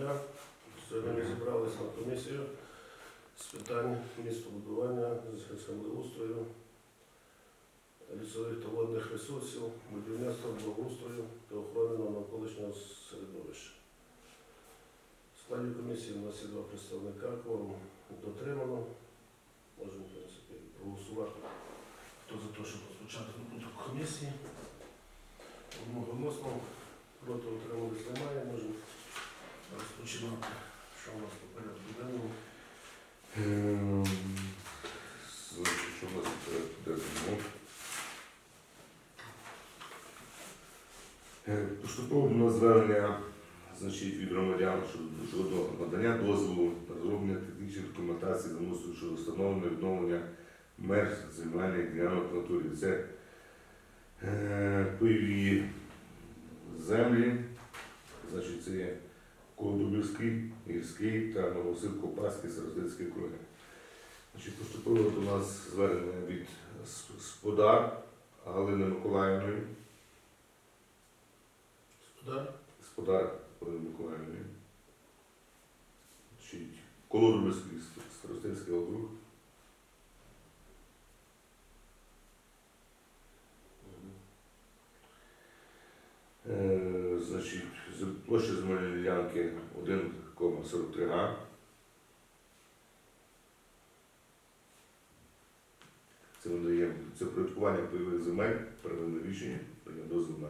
дня. Сьогодні зібралися на комісію з питань містобудування, землеустрою, лісових та водних ресурсів, будівництва, благоустрою та охорони навколишнього середовища. В складі комісії у нас є два представника, кворум дотримано. Можемо, в принципі, проголосувати. Хто за те, щоб розпочати роботу комісії? Одноголосно, проти утримались немає, можемо розпочинати. Що у нас по порядку денному? Ем, що у нас тут порядку денному? Е, Поступово нас звернення значить, від громадян щодо- щодо надання дозволу на розроблення технічної документації замусу щодо встановлення відновлення меж земельних ділянок в натурі. Це е, пиві землі, значить, це є Колодубівський, Гірський та Новосилко-Паський Сарозинський округи. Значить, поступило до нас звернення від Сподар Галини Миколаївної. Сподар? Сподар Галини Миколаївної. Значить, Колодубівський Старостинський округ. Е, значить, з- площа земельної ділянки 1,43 га. Це ми це проєктування пайових земель, первинне рішення, даємо дозвіл на,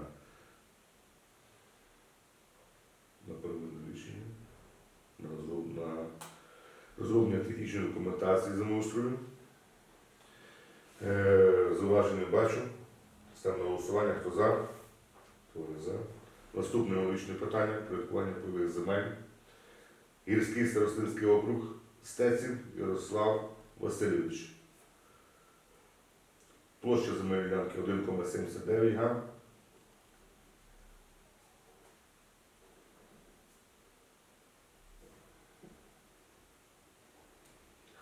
на первинне рішення, на, розроб, на розроблення технічної документації землеустрою. Е, зауважень бачу. Ставимо на голосування, хто за, хто не за. Наступне логічне питання проєктування пайових земель. Гірський старостинський округ Стеців Ярослав Васильович. Площа земельної ділянки 1,79 га.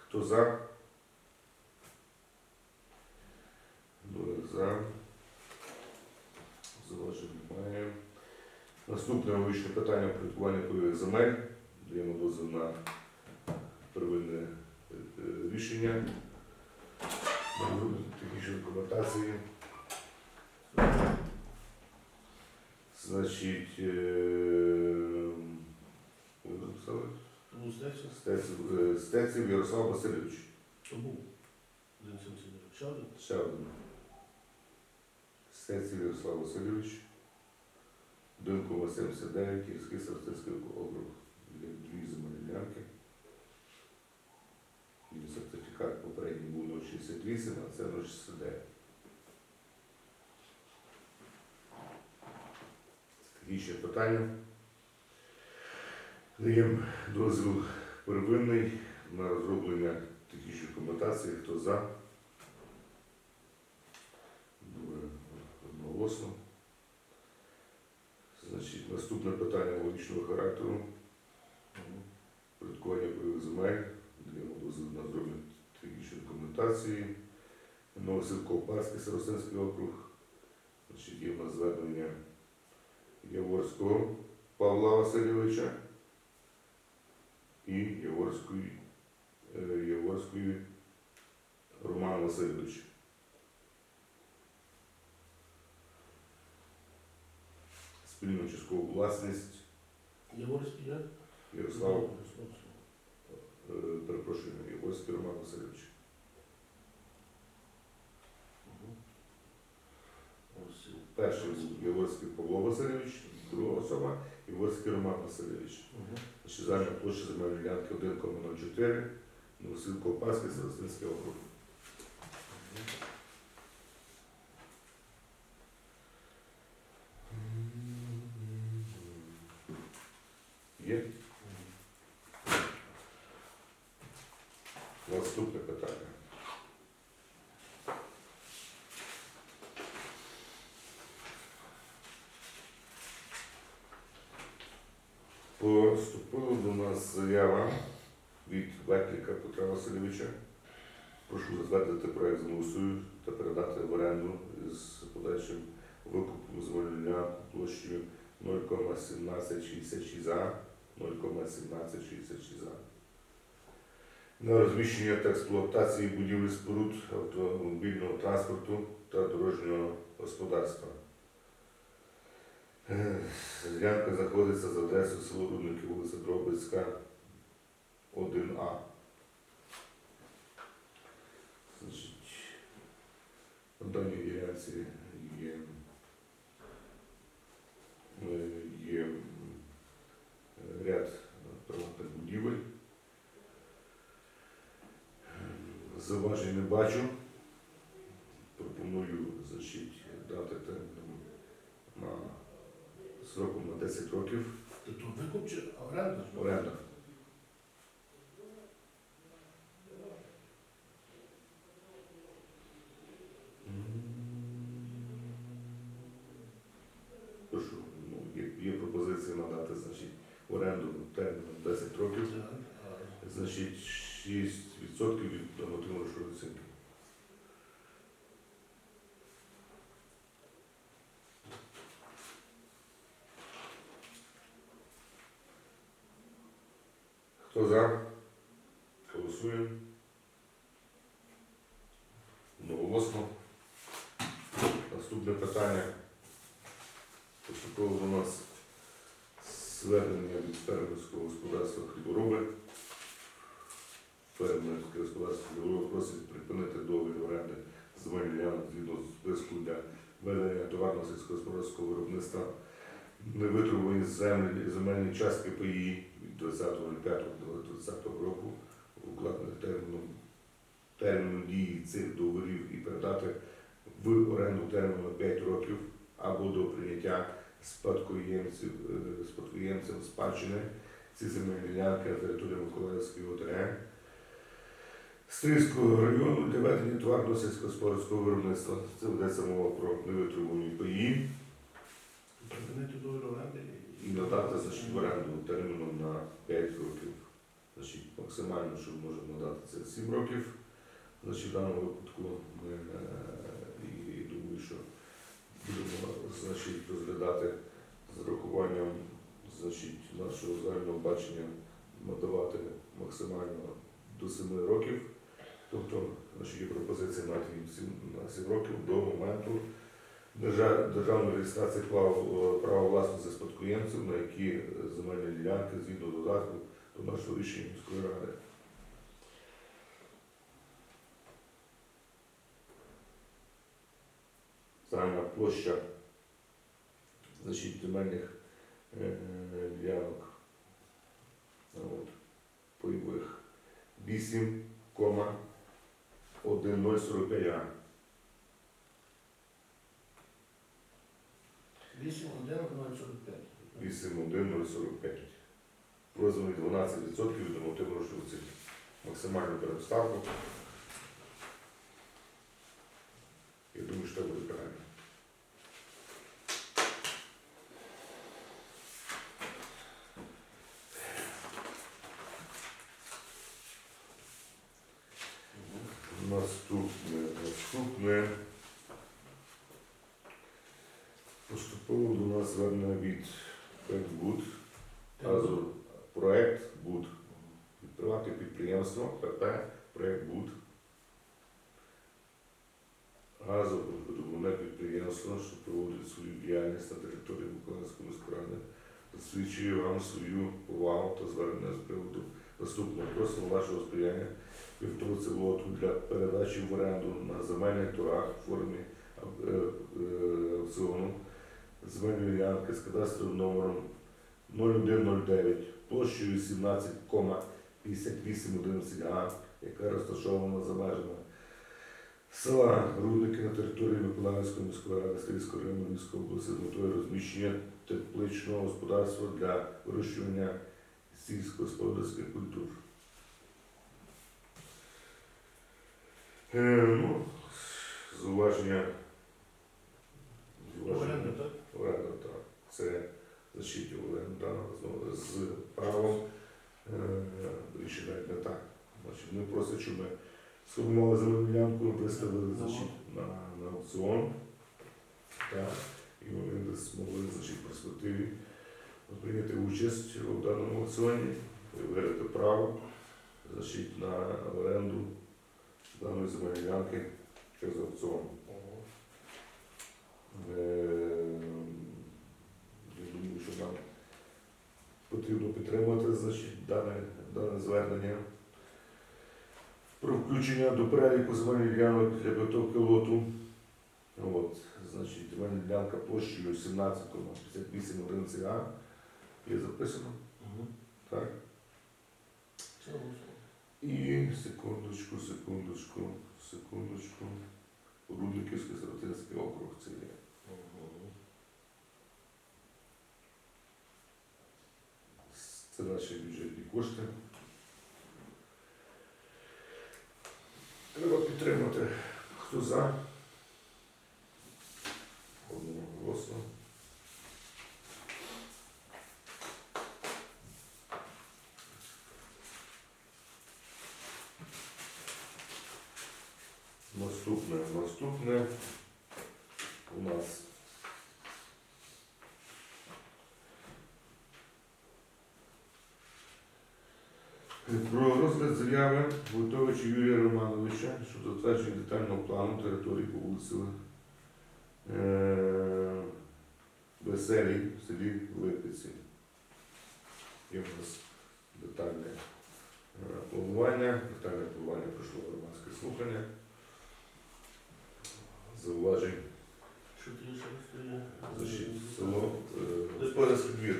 Хто за? Двоє за. Зауважень немає. Наступне логічне питання проєктування пайових земель. Даємо дозвіл на первинне е, рішення. Технічної документації. Значить, е, записали? Стеців, е, Ярослав Васильович. Ще один. Стеців Ярослав Васильович. 1,79, Київський Старостинський округ. Є Дві земельні ділянки. І сертифікат попередній був 068, а це 069. Такі ще питання. Даємо дозвіл первинний на розроблення технічної документації. Хто за? Одноголосно. Значить, наступне питання логічного характеру. Порядкування бойових земель. Даємо дозвіл на розроблення технічної документації. Новосилко-Парський Старостинський округ. Значить, є в нас звернення Яворського Павла Васильовича і Яворської, е, Яворської Романа Васильовича. Спільну часткову власність Яворський, як? Ярослав, е, перепрошую, Яворський Роман Васильович. Перший був Яворський Павло Васильович, друга особа Яворський Роман Васильович. Значить, загальна площа земельної ділянки 1,04, Новосилко Паски, Старостинський округ. Є? Наступне питання. Поступила до нас заява від Векліка Петра Прошу затвердити проект землеустрою та передати в оренду з подальшим викупом земельної ділянки площею 0,1766 за 0,1766 за. На розміщення та експлуатації будівель споруд автомобільного транспорту та дорожнього господарства. Е, Ділянка знаходиться за адресою село Рудники, вулиця Дробицька, 1А. Значить, на даній ділянці є, е, є ряд приватних будівель. Зауважень не бачу. Пропоную значить, дати термін на сроком на 10 років тут викуп чи оренда? оренда. Прошу, ну, є, є пропозиція надати значить, в оренду терміном 10 років, Так, а значить 6% від нормативно-грошової оцінки. Хто за? Голосуємо. Одноголосно. Наступне питання. Поступово до нас звернення від фермерського господарства хлібороби. Фермерське господарство хлібороби просить припинити договір оренди земельних ділянок згідно з списку для ведення товарно сільськогосподарського виробництва невитребувані землі земельні частки ПІ від 20.05.2020 року укладених терміном терміну дії цих договорів і передати в оренду терміну 5 років або до прийняття спадкоємців, е, спадкоємцям спадщини ці земельні ділянки на території Миколаївської ОТГ. Стрийського району для ведення товарно сільськогосподарського виробництва. Це ведеться мова про невитребувані паї припинити договір оренди і надати значить, в оренду терміном на 5 років. Значить, максимально, що можемо надати, це 7 років. Значить, в даному випадку ми е, і думаю, що будемо значить, розглядати з урахуванням значить, нашого загального бачення надавати максимально до 7 років. Тобто, значить, є пропозиція на 7, років до моменту державної реєстрації права, права власності спадкоємців, на які е, земельні ділянки згідно додатку до нашого рішення міської ради. Загальна площа значить, земельних е, ділянок от, пайових 8,1045 га. 8, 1, 045. 8,1045. В 12% від нормативної грошової. Максимальну переставку. Я думаю, що це буде правильно. Наступне, наступне. Поступово до нас звернення від Пекбуд. Азу проект БУД. Приватне підприємство ПП проект БУД. Газовидобувне підприємство, що проводить свою діяльність на території Миколаївської міської ради, засвідчує вам свою увагу та звернення з приводу наступного. Просимо вашого сприяння вівторці лоту для передачі в оренду на земельних торгах в формі е, е, аукціону земельної ділянки з кадастровим номером 0109 площею 17,5811 га, яка розташована за межами села Рудники на території Миколаївської міської ради Стрільського району Львівської області з метою розміщення тепличного господарства для вирощування сільськогосподарських культур. Е, ну, зауваження. Оренда, Так. Це защиті оренда з правом е, рішення навіть не так. Значить, ми просять, щоб ми сформували земельну ділянку, виставили значить, на, на аукціон. Так, і вони змогли значить, в перспективі прийняти участь у даному аукціоні, виграти право значить, на оренду даної земельної ділянки через аукціон. Е, Я думаю, що нам потрібно підтримати значить, дане, дане звернення про включення до переліку земельних ділянок для підготовки лоту. От, значить, земельна ділянка площею 17,58 А. Є записано, так? І секундочку, секундочку, секундочку. Рудниківський Сиротинський округ це є. Це наші бюджетні кошти. Треба підтримати. Хто за? Одноголосно. Наступне, наступне у нас Про розгляд заяви Войтовича Юрія Романовича щодо затвердження детального плану території по вулиці е, Веселій в селі Липиці. Є у нас детальне е, планування, детальне планування пройшло громадське слухання. Зауважень Що ти ще село е, господарський двір.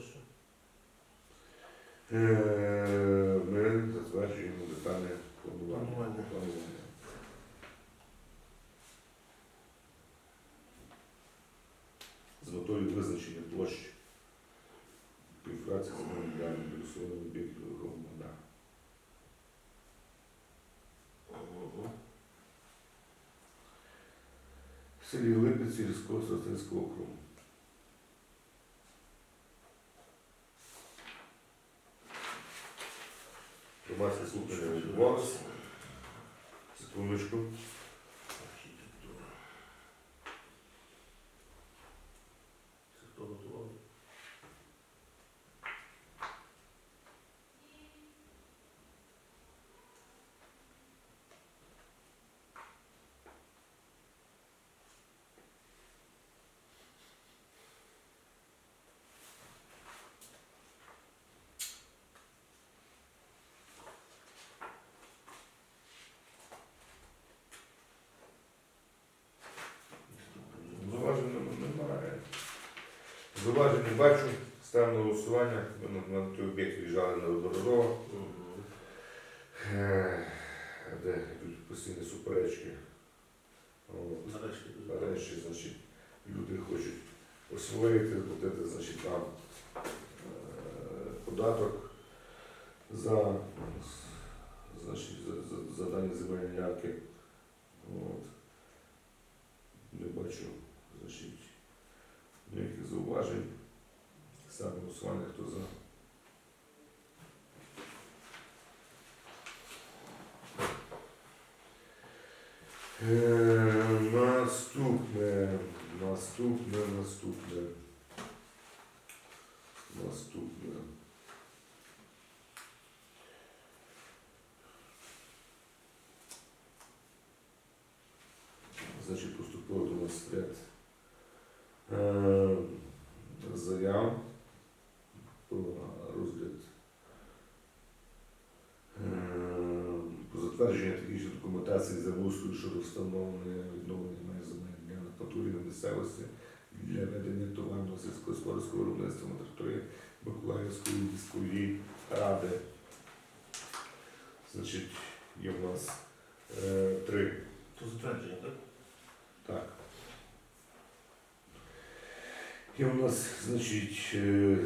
Яку? Е, Ми затверджуємо детальне планування. З метою визначення площ співпраці з громадянами біля об'єктів громада. В селі Липиці Різького Сосинського округу. Громадське слухання відбувалося. Секундочку. Архітектура. Це хто готував? Зауваження немає. Зауважень не бачу. Ставимо на голосування. Ми на, на той об'єкт виїжджали неодноразово. Е, Де йдуть постійні суперечки. Нарешті. Значить, люди хочуть освоїти, платити, значить, там е, податок за, значить, за, за, за дані земельні ділянки. Не бачу, значить, ніяких зауважень. Саме голосування, хто за. Е, Наступне, наступне, наступне. Наступне. Значить, поступило до нас ряд е, заяв про розгляд е, про затвердження технічної документації землеустрою щодо встановлення відновлення меж земельних ділянок натурі на місцевості для ведення товарного сільськогосподарського виробництва на території Миколаївської міської ради. Значить, є в нас е, три То затвердження, так? так. Є у нас, значить, е,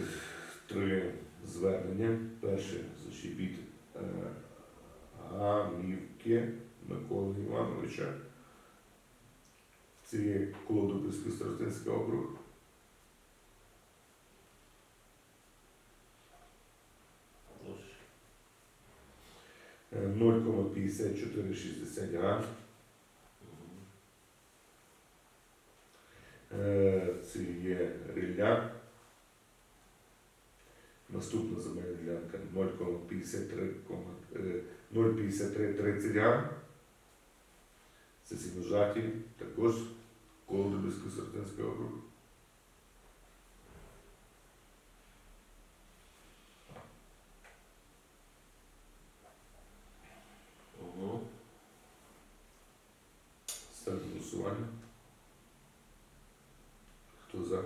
три звернення. Перше, значить, від е, Гамівки Миколи Івановича. Це є Клодобицький Старостинський округ. чотири шістдесят грам. Е, це є рілля. Наступна земельна ділянка 0,53 е, 0,5330 га. Це сіножаті, також Колдобільський Сортинський округ. Угу. Ставлю голосування. Хто за?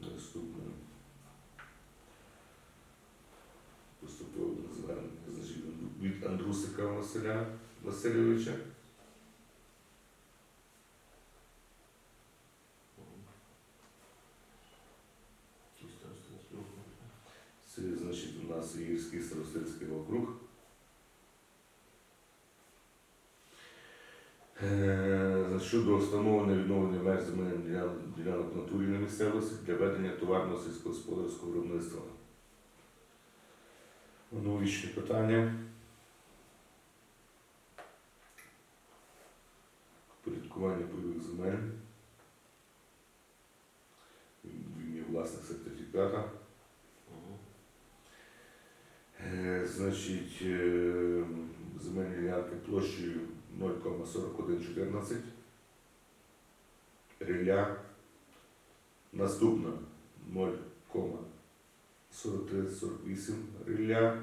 Наступне. Поступово звернення значить, від Василя Васильовича. Це значить у нас Ігірський старостинський округ. Е, Щодо встановлення відновлення меж земельних ділянок, натурі на місцевості для ведення товарного сільськогосподарського виробництва. Аналогічне питання. Порядкування бойових земель. Він є власник сертифіката. Е, Значить, е, земельні ділянки площею 0,4114. Рілля. Наступна 0,4348 рілля.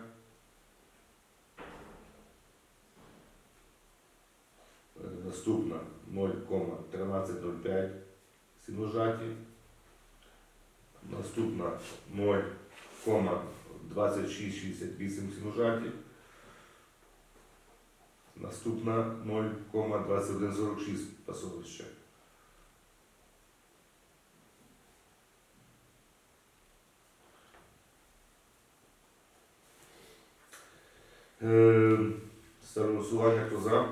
Е, Наступна 0,1305 сіножаті. Наступна 0,2668 сіножаті. Наступна 0,2146 пасовище. Е, Ставлю хто за?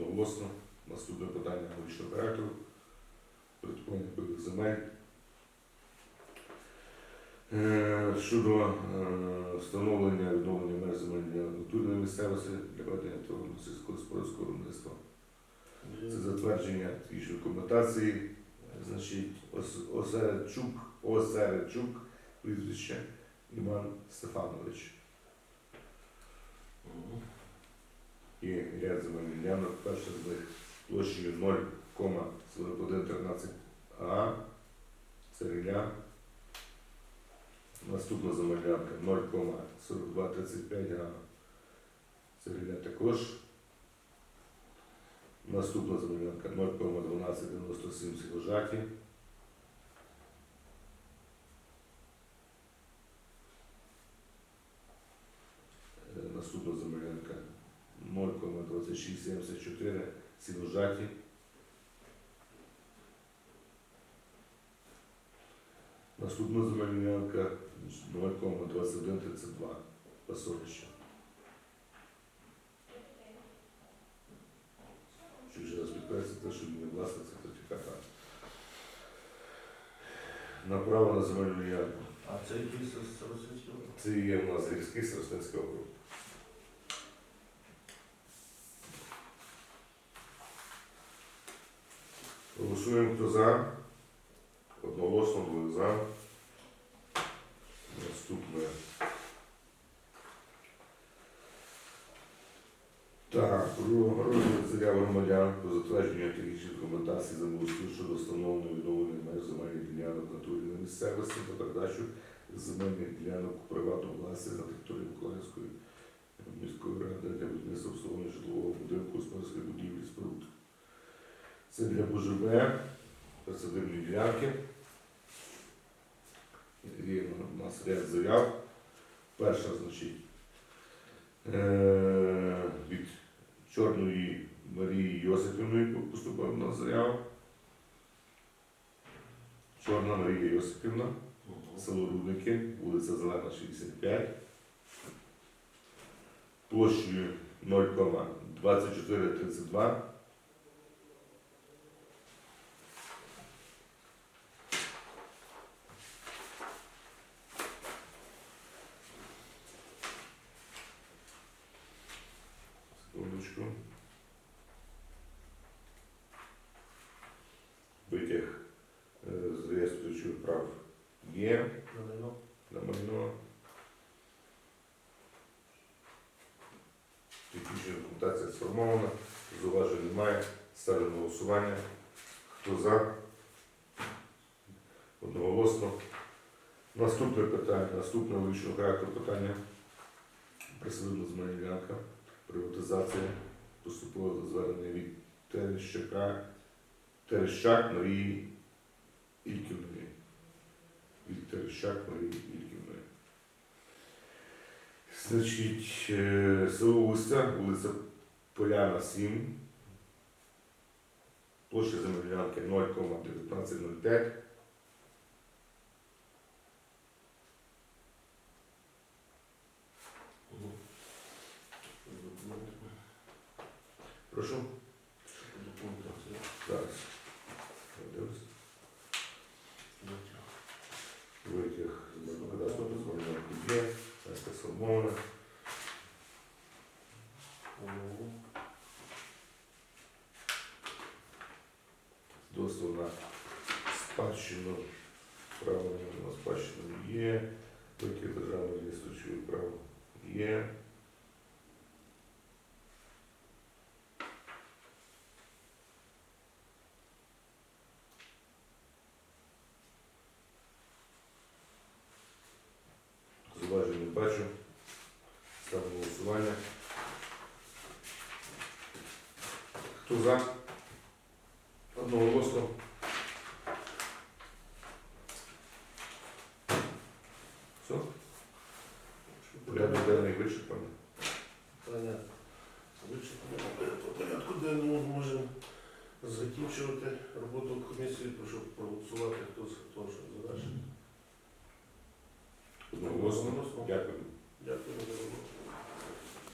Одноголосно. Наступне питання аналогічного характеру. Порядкування бойових земель. Е, Щодо е, встановлення відновлення земельних ділянок натурної місцевості для ведення товарного сільськогосподарського виробництва. Це затвердження технічної документації, значить, Ос- Осерчук, Осерчук, прізвище Іван Стефанович. І ряд земельних ділянок, перша з них площею 0,4113 А, це. Наступна земельна 0,4235 га. Це також. Наступна земельна 0,1297 сігожаті. Е, Наступна земельна ділянка 0,2674 сіножаті. Наступна земельна ділянка 0,2132 пасовище. Чи вже раз підкреслити, що він не власник сертифіката. Направо на земельну ділянку. А це якийсь? Це є у нас гірський Старостинський округ. Голосуємо, хто за. Одноголосно двоє за. Наступне. Так, розгляд заяви громадян про затвердження технічних документацій землеустрою щодо встановлення відновлення меж земельних ділянок на турі на місцевості та передачу земельних ділянок у приватну власність на території Миколаївської міської ради для будівництва обслуговування житлового будинку господарської будівлі споруд. Це для БЖБ, присадибні ділянки. Є у нас ряд заяв. Перша, значить, е, від Чорної Марії Йосипівної поступила на заяву. Чорна Марія Йосипівна село Рудники, вулиця Зелена, 65, площею 0,2432. Секундочку. прав є На майно. На майно. Технічна документація сформована, зауважень немає. Ставлю на голосування. Хто за? Одноголосно. Наступне питання, наступне вищого характеру питання. Присадибна земельна ділянка, приватизація, поступове звернення від Терещака, Терещак Марії Ільківної. Від Терещак Марії Ільківної. Значить, е, село Устя, вулиця Поляна 7, площа земельної ділянки 0,1905. Прошу. Сформовано. Дозвіл на спадщину, право на спадщину є, витяг державного реєстру право є. Зуважень не бачу. Голосування. Хто за? Одноголосно.